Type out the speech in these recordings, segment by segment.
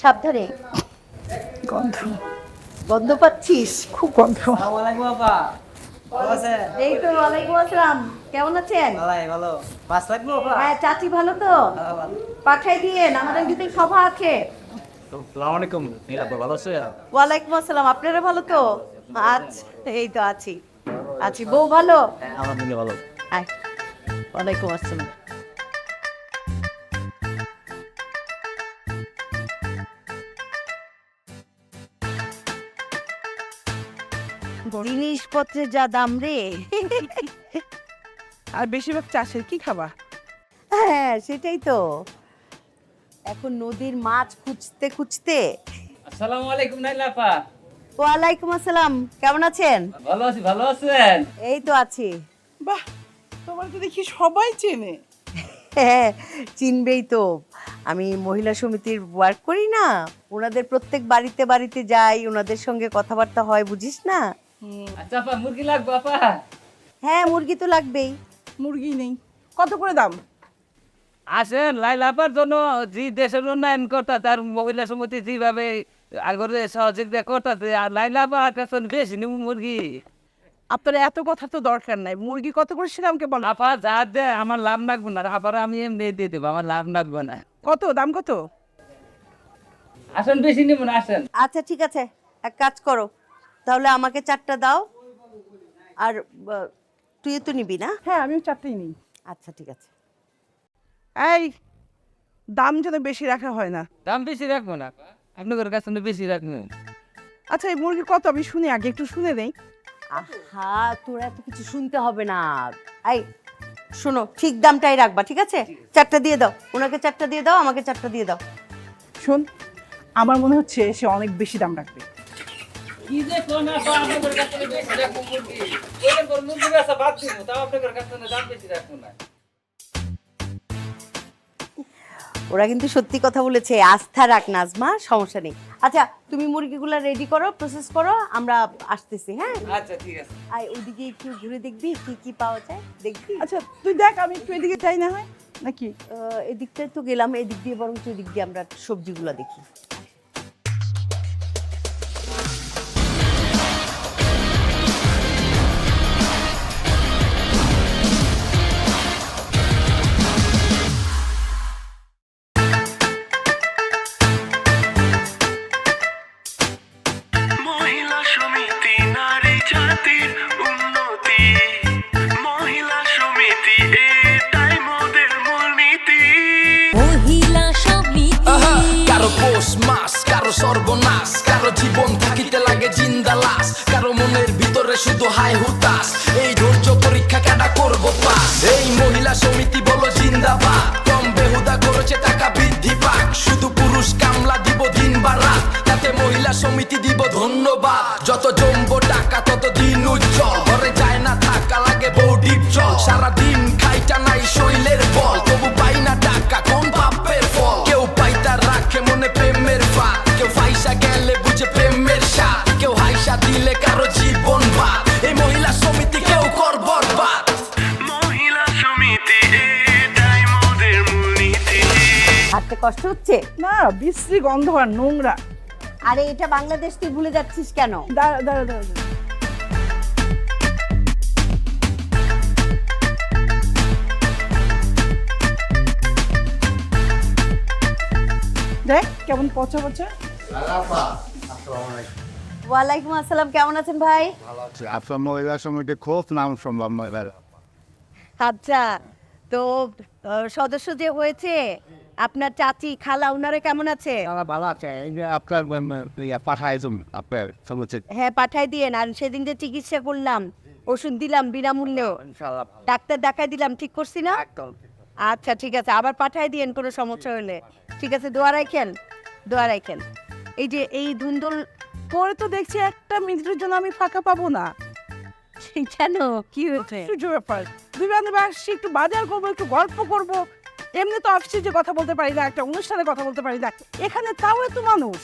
সাবধানে। গন্ধ। গন্ধ পাচ্ছিস? খুব গন্ধ। এই তো ওয়ালাইকুম আসসালাম। কেমন আছেন? ভালো। মাছ লাগবো হ্যাঁ চাচি ভালো তো? হ্যাঁ। পাঠাই দিয়েন আমাদের যদি সভা আছে। সালাম আলাইকুম। নীলাপা ভালো আছে ওয়ালাইকুম আসসালাম আপনারা ভালো তো? আচ্ছা এই তো আছি। আছি বউ ভালো? ভালো। আয়। ওয়ালাইকুম আসসালাম। জিনিসপত্রের যা দাম রে। আর বেশিরভাগ চাষের কি খাবা? হ্যাঁ সেটাই তো। এখন নদীর মাছ খুঁজতে খুঁজতে। আসসালামু আলাইকুম নীলাপা ওয়ালাইকুম আসসালাম কেমন আছেন? ভালো আছি ভালো আছেন? এই তো আছি। বাহ তোমার তো দেখি সবাই চেনে। হ্যাঁ চিনবেই তো। আমি মহিলা সমিতির ওয়ার্ক করি না। ওনাদের প্রত্যেক বাড়িতে বাড়িতে যাই ওনাদের সঙ্গে কথাবার্তা হয় বুঝিস না? আচ্ছা আপা মুরগি লাগবো আপা? হ্যাঁ মুরগি তো লাগবেই। মুরগি নেই। কত করে দাম? আসেন লাইলাপার জন্য যে দেশের উন্নয়ন করতা তার মহিলা সমিতি যেভাবে আগরে সহযোগিতা করতাছে আর লাইলাপা কাছে বেশি নিব মুরগি। আপনার এত কথা তো দরকার নাই। মুরগি কত করে সেটা আমাকে বলো আপা যা দে আমার লাভ লাগবে না। আপার আমি এমনি দিয়ে দেবো আমার লাভ লাগবে না। কত? দাম কত? আসেন বেশি নিব না আসেন। আচ্ছা ঠিক আছে। এক কাজ করো তাহলে আমাকে চারটা দাও। আর তুই তো নিবি না? হ্যাঁ আমিও চারটেই নিই। আচ্ছা ঠিক আছে। এই দাম যেন বেশি রাখা হয় না। দাম বেশি রাখব না। আপনাদের কাছে তো বেশি রাখবেন আচ্ছা এই মুরগি কত? আমি শুনি আগে একটু শুনে নেই। আহা তোর এত কিছু শুনতে হবে না। এই শোনো ঠিক দামটাই রাখবা ঠিক আছে? চারটা দিয়ে দাও। ওনাকে চারটা দিয়ে দাও আমাকে চারটা দিয়ে দাও। শোন আমার মনে হচ্ছে সে অনেক বেশি দাম রাখবে। কি যে কোন আপনাদের কাছে বেশি রাখব মুরগি। ওইরকম করে মুরগি বেচা বাদ দিব তাও আপনাদের কাছে দাম বেশি রাখব না। ওরা কিন্তু সত্যি কথা বলেছে আস্থা রাখ নাজমা সমস্যা নেই। আচ্ছা তুমি মুরগিগুলো রেডি করো প্রসেস করো আমরা আসতেছি হ্যাঁ? আচ্ছা ঠিক আছে। আর ওইদিকে একটু ঘুরে দেখবি কি কি পাওয়া যায় দেখবি? আচ্ছা তুই দেখ আমি একটু এদিকে যাই না হয় নাকি? এদিকটায় তো গেলাম এদিক দিয়ে বরং এদিক দিয়ে আমরা সবজিগুলো দেখি। কারও সর্বনাশ, কারও জীবন থাকিতে লাগে জিন্দা লাশ কারও মনের ভিতরে শুধু হাই হুতাশ। এই ধৈর্য পরীক্ষা কাটা করব পাস? এই মহিলা সমিতি বলো জিন্দাবাদ, কম বেহুদা করেছে টাকা বৃদ্ধি পাক। শুধু পুরুষ কামলা দিব দিন বা রাত, তাতে মহিলা সমিতি দিব ধন্যবাদ। যত জমবো টাকা, তত দিন উজ্জ্বল। ঘরে যায় না থাকা, লাগে বৌডির চল। সারাদিন কষ্ট হচ্ছে? না বিশ্রী গন্ধ আর নোংরা। আরে এটা বাংলাদেশ তুই ভুলে যাচ্ছিস কেন? দাঁড়া দাঁড়া দাঁড়া। দেখ কেমন পচা পচা। ওয়ালাইকুম আসসালাম কেমন আছেন ভাই? আপনার মহিলা সমিতি খুব নাম সম্ভব মহিলা আচ্ছা তো আহ, সদস্য যে হয়েছে আপনার চাচি খালা উনারা কেমন আছে? তারা ভালো আছে। এই যে আপনার পাঠায় আপনার হ্যাঁ পাঠাই দিয়েন। আর সেদিন যে চিকিৎসা করলাম ওষুধ দিলাম বিনামূল্যে। ডাক্তার দেখাই দিলাম ঠিক করছি না? আচ্ছা ঠিক আছে। আবার পাঠাই দিয়েন কোনো সমস্যা হলে। ঠিক আছে দোয়া রাখেন দোয়া রাখেন। এই যে এই ধুন্দল পরে তো দেখছি একটা মিনিটের জন্য আমি ফাঁকা পাবো না। কেন? কি হয়েছে? দুই বান্ধব আসছি একটু বাজার করব একটু গল্প করব। এমনি তো অফিসে যে কথা বলতে পারি না একটা অনুষ্ঠানে কথা বলতে পারি না এখানে তাও এত মানুষ?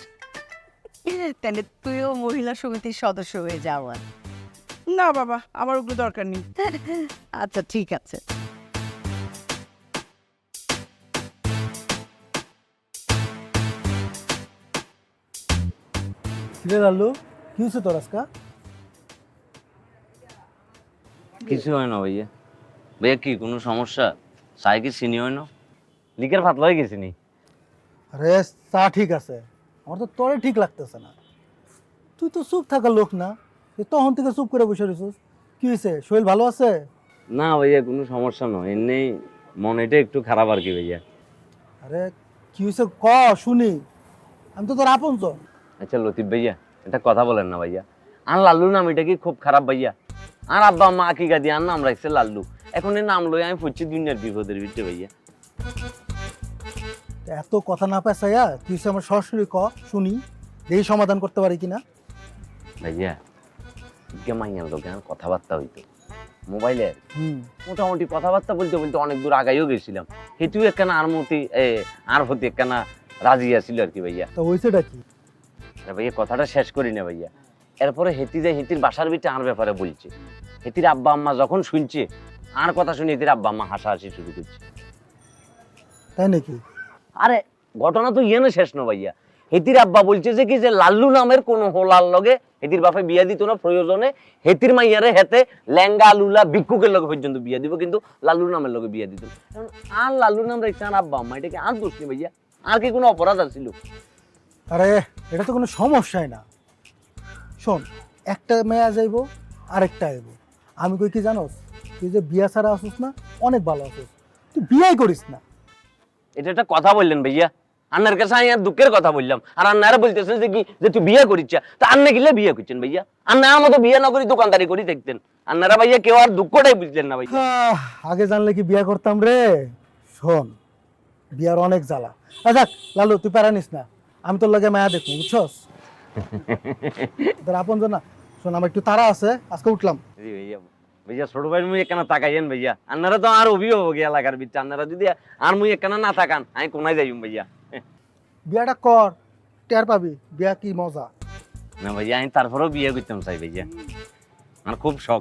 তাহলে তুইও মহিলা সমিতির সদস্য হয়ে যাওয়া না বাবা আমার ওগুলো দরকার নেই। আচ্ছা ঠিক আছে। লাল্লু কি হয়েছে তোর আজকা? কিছু হয় না ভাইয়া। ভাইয়া কি কোনো সমস্যা? কি চিনি হয় না লিকের ভাত লয়ে গেছি নি। আরে চা ঠিক আছে। আমার তো তোরে ঠিক লাগতেছে না। তুই তো চুপ থাকা লোক না। তুই তখন থেকে চুপ করে বসে রয়েছিস কি হয়েছে শরীর ভালো আছে? না ভাইয়া কোনো সমস্যা নয় এমনি মনেটা একটু খারাপ আর কি ভাইয়া। আরে কি হয়েছে ক শুনি। আমি তো তোর আপন তো আচ্ছা লতিফ ভাইয়া এটা কথা বলেন না ভাইয়া। আর লাল্লু নাম এটা কি খুব খারাপ ভাইয়া। আর আব্বা মা আকিকা দিয়ে আর নাম রাখছে লাল্লু। এখন এই নাম লই আমি পড়ছি দুনিয়ার বিপদের ভিতরে ভাইয়া। এত কথা না পায় সাইয়া তুই হচ্ছে আমার সরাসরি ক শুনি দেখি সমাধান করতে পারি কিনা? ভাইয়া কে মাইয়ার লোকে আর কথাবার্তা হইতো? মোবাইলে মোটামুটি কথাবার্তা বলতে বলতে অনেক দূর আগাইও গেছিলাম। হেতু একখানা আর মতি আর হতে একখানা রাজি আছিল আর কি ভাইয়া। তো হয়েছেটা কি? আরে ভাইয়া কথাটা শেষ করি না ভাইয়া। এরপরে হেতি যে হেতির বাসার ভিতরে আর ব্যাপারে বলছে। হেতির আব্বা আম্মা যখন শুনছে আর কথা শুনে হেতির আব্বা আম্মা হাসাহাসি শুরু করছে। তাই নাকি? আরে, ঘটনা তো ইয়ে না শেষ না ভাইয়া। হেতির আব্বা বলছে যে কি যে লাল্লু নামের কোন হোলার লগে হেতির বাপে বিয়া দিত না প্রয়োজনে, হেতির মাইয়ারে হেতে লেঙ্গা লুলা, ভিক্ষুকের লগে পর্যন্ত বিয়া দিব, কিন্তু লাল্লু নামের লগে বিয়া দিত এখন আর লাল্লু নাম রেখছে আর আব্বা আম্মা, এটা কি আর দোষ নেই ভাইয়া? আর কি কোনো অপরাধ আছিল আরে, এটা তো কোনো সমস্যাই না। শোন, একটা মেয়া যাইব আরেকটা আইব। আমি কই কি জানোস, তুই যে বিয়া ছাড়া আসিস না, অনেক ভালো আসিস তুই বিয়াই করিস না। এটা একটা কথা বললেন ভাইয়া। আন্নার কাছে আমি আর দুঃখের কথা বললাম। আর আন্নারা বলতেছে যে কি যে তুই বিয়ে করিস তা আন্না গিলে বিয়ে করছেন ভাইয়া? আন্না আমার মতো বিয়ে না করি দোকানদারি করি দেখতেন। আন্নারা ভাইয়া কেউ আর দুঃখটাই বুঝলেন না ভাইয়া। আগে জানলে কি বিয়ে করতাম রে? শোন বিয়ার অনেক জ্বালা। আচ্ছা লালু তুই প্যারা নিস না। আমি তোর লাগে মায়া দেখব বুঝছস? তোর আপন না। শোন আমার একটু তারা আছে আজকে উঠলাম। জি ভাইয়া। ভাইয়া ছোট ভাই মুই একখানা তাকাইয়েন ভাইয়া আন্নারা তো আর অভিভাবক এলাকার ভিতরে আন্নারা যদি আর মুই একখানা না থাকান আমি কোনায় যাইম ভাইয়া বিয়াটা কর টের পাবি বিয়া কি মজা না ভাইয়া আমি তারপরেও বিয়ে করতাম চাই ভাইয়া আমার খুব শখ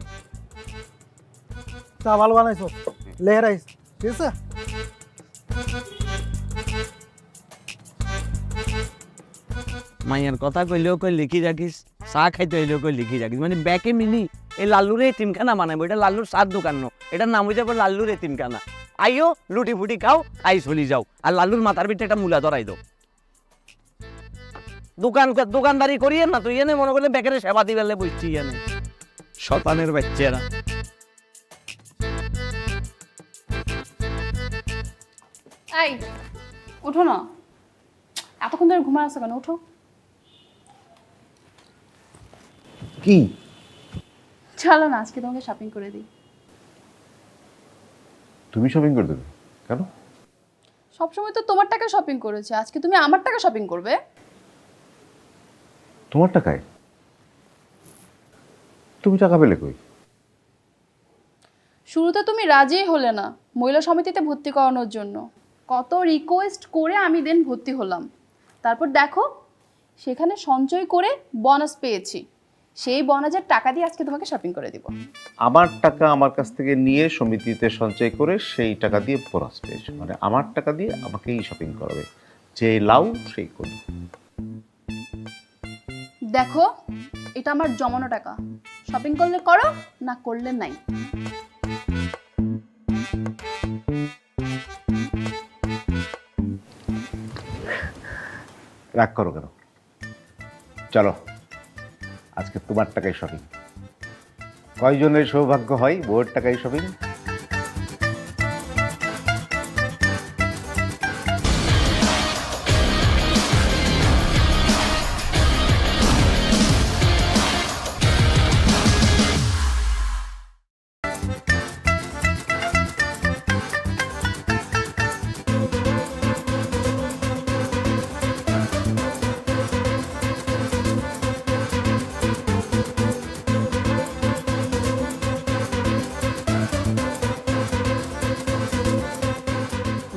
চা ভালো বানাইছো লেহরাইস ঠিক আছে মাইয়ার কথা কইলেও কই লিখি রাখিস চা খাইতে হইলেও কই লিখি রাখিস মানে ব্যাকে মিলি এই লাল্লুর এতিমখানা বানাবো এটা লাল্লুর সাত দোকান নো। এটার নাম হয়ে যাবে লাল্লুর এতিমখানা আইও লুটি ফুটি খাও আই চলি যাও। আর লাল্লুর মাথার ভিতরে একটা মূলা ধরাই দাও। দোকান দোকানদারি করিয়ে না তুই এনে মনে করলে বেকারে সেবা দিবেলে বুঝছি এনে শতানের বাচ্চারা। এই ওঠো না। এতক্ষণ ধরে ঘুমায় আসো কেন? ওঠো কি? চলো না আজকে তোমাকে শপিং করে দিই। তুমি শপিং করে দেবে? কেন? সবসময় তো তোমার টাকা শপিং করেছে। আজকে তুমি আমার টাকা শপিং করবে? তোমার টাকায়? তুমি টাকা পেলে কই? শুরুতে তুমি রাজিই হলে না মহিলা সমিতিতে ভর্তি করানোর জন্য। কত রিকোয়েস্ট করে আমি দেন ভর্তি হলাম। তারপর দেখো সেখানে সঞ্চয় করে বোনাস পেয়েছি। সেই বোনাসের টাকা দিয়ে আজকে তোমাকে শপিং করে দিব। আমার টাকা আমার কাছ থেকে নিয়ে সমিতিতে সঞ্চয় করে সেই টাকা দিয়ে বোনাস পেয়েছে। মানে আমার টাকা দিয়ে আমাকেই শপিং করাবে। যে লাউ সেই করি দেখো এটা আমার জমানো টাকা। শপিং করলে করো না করলে নাই। রাগ করো কেন? চলো। আজকে তোমার টাকায় শপিং কয়জনের সৌভাগ্য হয় বউয়ের টাকায় শপিং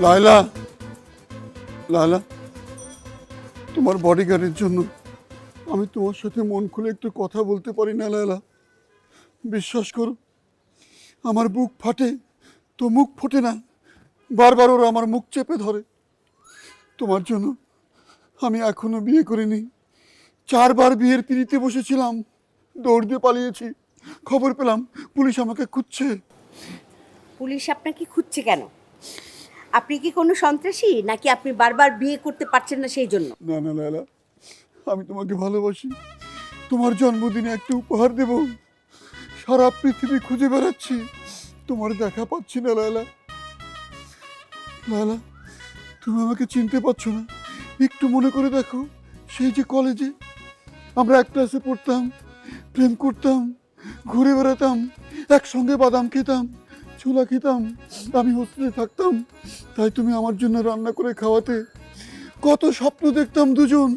লায়লা লায়লা, তোমার বডিগার্ডের জন্য আমি তোমার সাথে মন খুলে একটু কথা বলতে পারি না, লায়লা। বিশ্বাস করো, আমার বুক ফাটে, তো মুখ ফোটে না। বারবার ওরা আমার মুখ চেপে ধরে। তোমার জন্য আমি এখনও বিয়ে করিনি। চারবার বিয়ের পিড়িতে বসেছিলাম, দৌড় দিয়ে পালিয়েছি। খবর পেলাম, পুলিশ আমাকে খুঁজছে। পুলিশ আপনাকে খুঁজছে কেন? আপনি কি কোনো সন্ত্রাসী? নাকি আপনি বারবার বিয়ে করতে পারছেন না সেই জন্য? না না লালা আমি তোমাকে ভালোবাসি। তোমার জন্মদিনে একটা উপহার দেব। সারা পৃথিবী খুঁজে বেড়াচ্ছি। তোমার দেখা পাচ্ছি না লালা লালা তুমি আমাকে চিনতে পারছ না। একটু মনে করে দেখো, সেই যে কলেজে আমরা এক ক্লাসে পড়তাম, প্রেম করতাম, ঘুরে বেড়াতাম, একসঙ্গে বাদাম খেতাম। ছোলা খেতাম আমি হোস্টেলে থাকতাম তাই তুমি আমার জন্য রান্না করে খাওয়াতে। কত স্বপ্ন দেখতাম দুজন।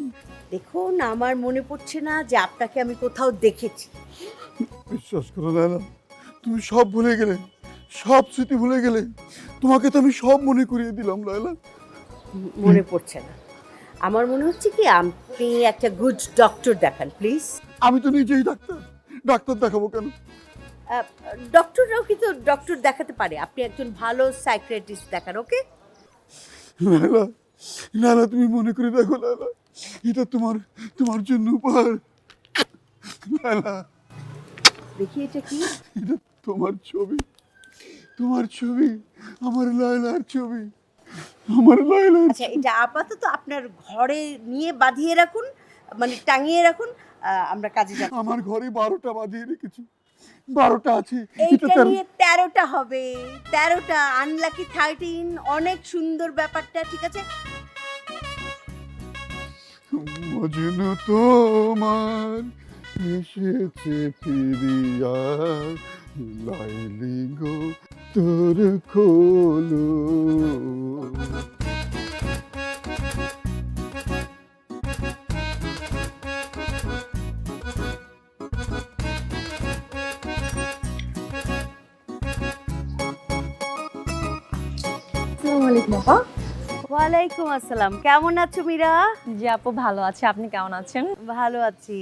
দেখুন আমার মনে পড়ছে না যে আপনাকে আমি কোথাও দেখেছি। বিশ্বাস করো লালা তুমি সব ভুলে গেলে সব স্মৃতি ভুলে গেলে তোমাকে তো আমি সব মনে করিয়ে দিলাম লালা মনে পড়ছে না। আমার মনে হচ্ছে কি আপনি একটা গুড ডক্টর দেখান প্লিজ আমি তো নিজেই ডাক্তার। ডাক্তার দেখাবো কেন? ডক্টররাও কিন্তু ডক্টর দেখাতে পারে। আপনি একজন ভালো সাইকিয়াট্রিস্ট দেখান ওকে লালা লালা তুমি মনে করে দেখো লালা এটা তোমার তোমার জন্য উপহার। লালা দেখি এটা কি? এটা তোমার ছবি তোমার ছবি আমার লায়লার ছবি আমার লায়লার আচ্ছা এটা আপাতত আপনার ঘরে নিয়ে বাঁধিয়ে রাখুন মানে টাঙিয়ে রাখুন আমরা কাজে যাব আমার ঘরে বারোটা বাঁধিয়ে রেখেছি। বারোটা আছে এইটা নিয়ে তেরোটা হবে। তেরোটা আনলাকি থার্টিন অনেক সুন্দর ব্যাপারটা ঠিক আছে? মজনু তোমার এসেছে ফিরিয়া লাইলি গো তোর খোলো। ওয়ালাইকুম আসসালাম। কেমন আছো মীরা? জি আপু ভালো আছে। আপনি কেমন আছেন? ভালো আছি।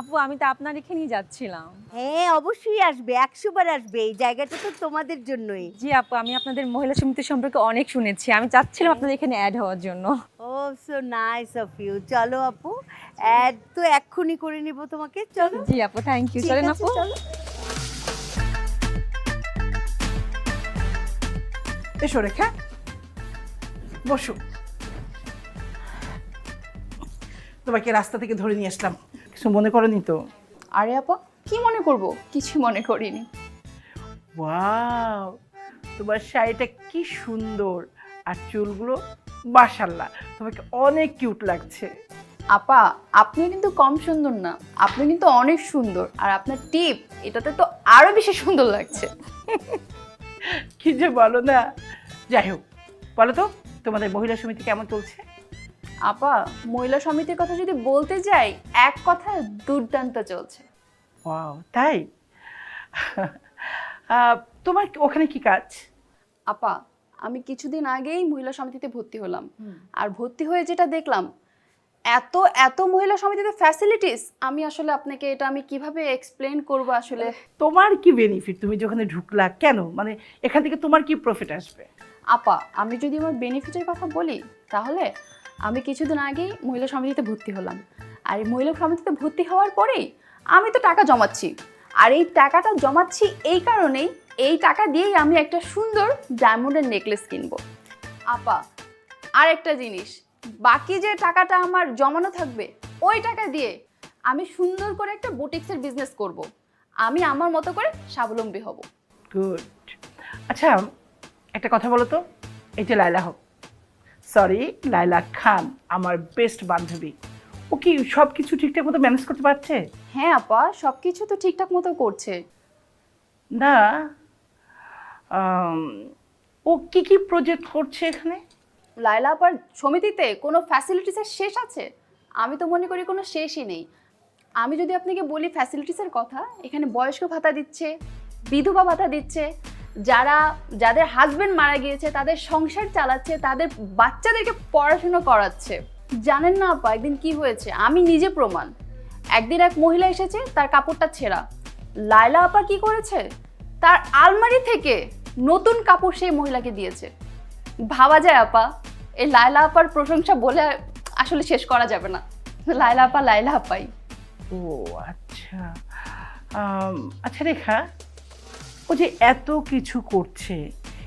আপু আমি তো আপনার এখানেই যাচ্ছিলাম। হ্যাঁ অবশ্যই আসবে। একশো বার আসবে। এই জায়গাটা তো তোমাদের জন্যই। জি আপু আমি আপনাদের মহিলা সমিতি সম্পর্কে অনেক শুনেছি। আমি চাচ্ছিলাম আপনাদের এখানে অ্যাড হওয়ার জন্য। ও সো নাইস অফ ইউ চলো আপু অ্যাড তো এক্ষুনি করে নিব তোমাকে। চলো। জি আপু থ্যাংক ইউ চলেন আপু। চলো। এসো রেখা। বসো। তোমাকে রাস্তা থেকে ধরে নিয়ে আসলাম। কিছু মনে করনি তো? আরে আপা কি মনে করব? কিছু মনে করিনি। ওয়াও তোমার শাড়িটা কি সুন্দর। আর চুলগুলো মাশাল্লাহ তোমাকে অনেক কিউট লাগছে। আপা আপনি কিন্তু কম সুন্দর না। আপনি কিন্তু অনেক সুন্দর। আর আপনার টিপ এটাতে তো আরও বেশি সুন্দর লাগছে। কি যে বলো না। যাই হোক বলো তো। তোমাদের মহিলা সমিতি কেমন চলছে? আপা মহিলা সমিতির কথা যদি বলতে যাই এক কথায় দুর্দান্ত চলছে। ওয়াও তাই? তোমার ওখানে কি কাজ? আপা আমি কিছুদিন আগেই মহিলা সমিতিতে ভর্তি হলাম। আর ভর্তি হয়ে যেটা দেখলাম এত এত মহিলা সমিতিতে ফ্যাসিলিটিস আমি আসলে আপনাকে এটা আমি কীভাবে এক্সপ্লেন করব আসলে? তোমার কি বেনিফিট তুমি যেখানে ঢুকলা কেন? মানে এখান থেকে তোমার কি প্রফিট আসবে? আপা, আমি যদি আমার বেনিফিটের কথা বলি, তাহলে আমি কিছুদিন আগেই মহিলা সমিতিতে ভর্তি হলাম। আর এই মহিলা সমিতিতে ভর্তি হওয়ার পরেই আমি তো টাকা জমাচ্ছি। আর এই টাকাটা জমাচ্ছি এই কারণেই, এই টাকা দিয়েই আমি একটা সুন্দর ডায়মন্ডের নেকলেস কিনবো। আপা আর একটা জিনিস, বাকি যে টাকাটা আমার জমানো থাকবে, ওই টাকা দিয়ে আমি সুন্দর করে একটা বুটিক্সের বিজনেস করব। আমি আমার মতো করে স্বাবলম্বী হব। গুড আচ্ছা একটা কথা বলো তো? এই যে লাইলা হোক। সরি লাইলা খান আমার বেস্ট বান্ধবী। ও কি সব কিছু ঠিকঠাক মতো ম্যানেজ করতে পারছে? হ্যাঁ আপা সব কিছু তো ঠিকঠাক মতো করছে। না ও কি কি প্রজেক্ট করছে এখানে? লাইলা আপার সমিতিতে কোনো ফ্যাসিলিটিসের শেষ আছে? আমি তো মনে করি কোনো শেষই নেই। আমি যদি আপনাকে বলি ফ্যাসিলিটিসের কথা এখানে বয়স্ক ভাতা দিচ্ছে বিধবা ভাতা দিচ্ছে যারা, যাদের হাজবেন্ড মারা গিয়েছে, তাদের সংসার চালাচ্ছে, তাদের বাচ্চাদেরকে পড়াশুনো করাচ্ছে। জানেন না আপা, একদিন কি হয়েছে? আমি নিজে প্রমাণ। একদিন এক মহিলা এসেছে, তার কাপড়টা ছেঁড়া। লায়লা আপা কি করেছে? তার আলমারি থেকে নতুন কাপড় সেই মহিলাকে দিয়েছে। ভাবা যায় আপা, এই লায়লা আপার প্রশংসা বলে আসলে শেষ করা যাবে না। লাইলা আপা লাইলা আপাই। ও আচ্ছা। আচ্ছা রেখা ও যে এত কিছু করছে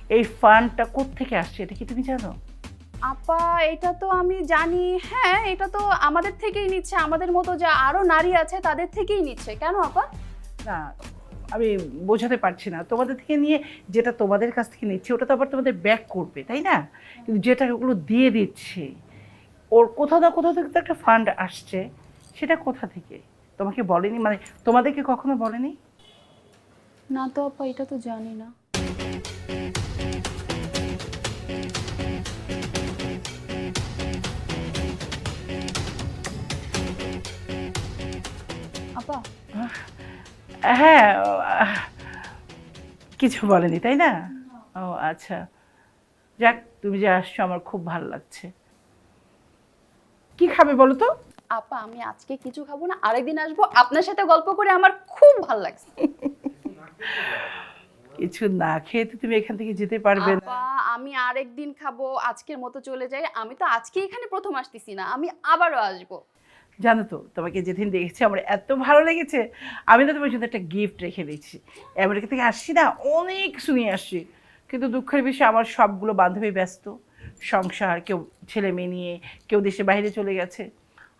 এই ফান্ডটা থেকে আসছে এটা কি তুমি জানো? আপা এটা তো আমি জানি হ্যাঁ এটা তো আমাদের থেকেই নিচ্ছে আমাদের মতো যা আরও নারী আছে তাদের থেকেই নিচ্ছে কেন আপা? না আমি বোঝাতে পারছি না তোমাদের থেকে নিয়ে যেটা তোমাদের কাছ থেকে নিচ্ছে ওটা তো আবার তোমাদের ব্যাক করবে তাই না? কিন্তু যে টাকাগুলো দিয়ে দিচ্ছে ওর কোথাও না কোথাও থেকে তো একটা ফান্ড আসছে সেটা কোথা থেকে? তোমাকে বলেনি? মানে তোমাদেরকে কখনো বলেনি? না তো আপা এটা তো জানি না। আপা? হ্যাঁ কিছু বলেনি তাই না? ও আচ্ছা। যাক তুমি যে আসছো আমার খুব ভালো লাগছে। কি খাবে বলো তো? আপা আমি আজকে কিছু খাব না আরেকদিন আসব। আপনার সাথে গল্প করে আমার খুব ভালো লাগছে। কিছু না খেয়ে তো তুমি এখান থেকে যেতে পারবে না। আপা আমি আরেকদিন খাব আজকের মতো চলে যাই। আমি তো আজকে এখানে প্রথম আসতেছি না আমি আবারও আসব। জানো তো তোমাকে যেদিন দেখেছি আমার এত ভালো লেগেছে আমি তো তোমার জন্য একটা গিফট রেখে দিয়েছি। আমেরিকা থেকে আসছি না অনেক শুনিয়ে আসছি। কিন্তু দুঃখের বিষয় আমার সবগুলো বান্ধবী ব্যস্ত। সংসার কেউ ছেলে মেয়ে নিয়ে কেউ দেশে বাইরে চলে গেছে।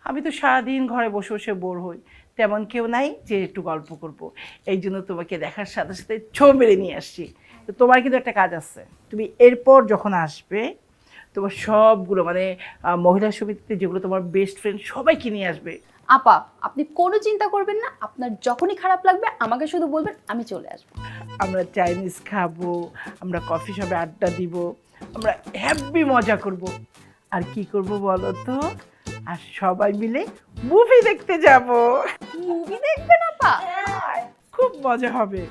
আমি তো সারাদিন ঘরে বসে বসে বোর হই। তেমন কেউ নাই যে একটু গল্প করব। এই জন্য তোমাকে দেখার সাথে সাথে ছো মেরে নিয়ে আসছি। তো তোমার কিন্তু একটা কাজ আছে। তুমি এরপর যখন আসবে তোমার সবগুলো মানে মহিলা সমিতিতে যেগুলো তোমার বেস্ট ফ্রেন্ড সবাইকে নিয়ে আসবে। আপা আপনি কোনো চিন্তা করবেন না। আপনার যখনই খারাপ লাগবে আমাকে শুধু বলবেন আমি চলে আসব। আমরা চাইনিজ খাব আমরা কফি শপে আড্ডা দিব আমরা হ্যাপি মজা করব। আর কি করব বলো তো? আর সবাই মিলে মুভি দেখতে যাব। মুভি দেখবেন আপা? খুব মজা হবে।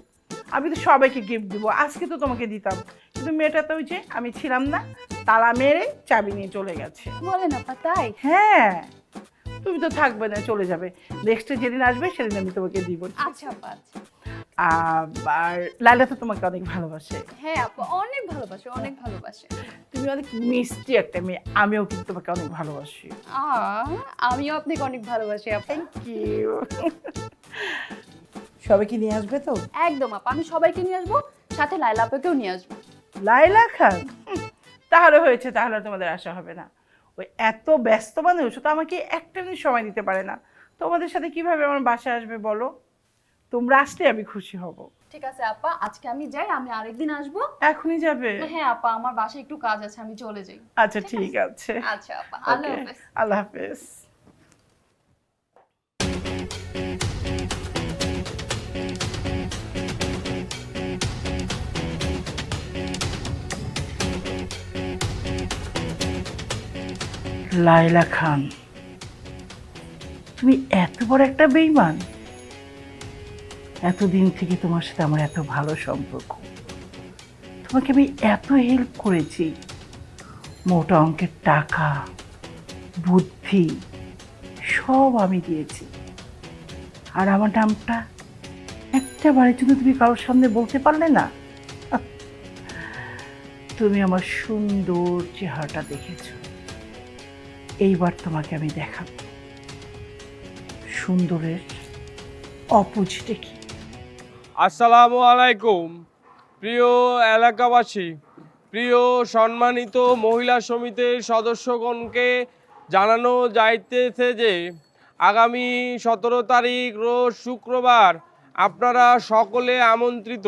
আমি তো সবাইকে গিফট দিব। আজকে তো তোমাকে দিতাম। কিন্তু মেয়েটা তো ওই যে আমি ছিলাম না তালা মেরে চাবি নিয়ে চলে গেছে। বলেন আপা তাই? হ্যাঁ তুমি তো থাকবে না চলে যাবে। নেক্সট যেদিন আসবে সেদিন আমি তোমাকে দিব। আচ্ছা আপা আচ্ছা। আর লাইলা তো তোমাকে অনেক ভালোবাসে। হ্যাঁ আপা অনেক ভালোবাসে অনেক ভালোবাসে। তুমি অনেক মিষ্টি একটা মেয়ে আমিও কিন্তু তোমাকে অনেক ভালোবাসি। আমিও আপনাকে অনেক ভালোবাসি আপা। থ্যাংক ইউ সবাইকে নিয়ে আসবে তো? একদম আপা আমি সবাইকে নিয়ে আসব সাথে লাইলা আপাকেও নিয়ে আসব। লাইলা খান? তাহলে হয়েছে তাহলে তোমাদের আশা হবে না। ওই এত ব্যস্ত মানুষ তো আমাকে একটা মিনিট সময় দিতে পারে না। তোমাদের সাথে কীভাবে আমার বাসায় আসবে বলো? তোমরা আসলে আমি খুশি হব। ঠিক আছে আপা আজকে আমি যাই আমি আরেকদিন আসব। এখনই যাবে? হ্যাঁ আপা আমার বাসায় একটু কাজ আছে আমি চলে যাই। আচ্ছা ঠিক আছে? আচ্ছা আপা আল্লাহ হাফেজ। আল্লাহ হাফেজ। লাইলা খান তুমি এত বড় একটা বেইমান। এতদিন থেকে তোমার সাথে আমার এত ভালো সম্পর্ক। তোমাকে আমি এত হেল্প করেছি। মোটা অঙ্কের টাকা, বুদ্ধি, সব আমি দিয়েছি। আর আমার নামটা একটা বারের জন্য তুমি কারোর সামনে বলতে পারলে না। তুমি আমার সুন্দর চেহারাটা দেখেছ। এইবার তোমাকে আমি দেখাবো। সুন্দরের অপোজিটে কি? আসসালামু আলাইকুম। প্রিয় এলাকাবাসী, প্রিয় সম্মানিত মহিলা সমিতির সদস্যগণকে জানানো যাইতেছে যে, আগামী সতেরো তারিখ রোজ শুক্রবার আপনারা সকলে আমন্ত্রিত।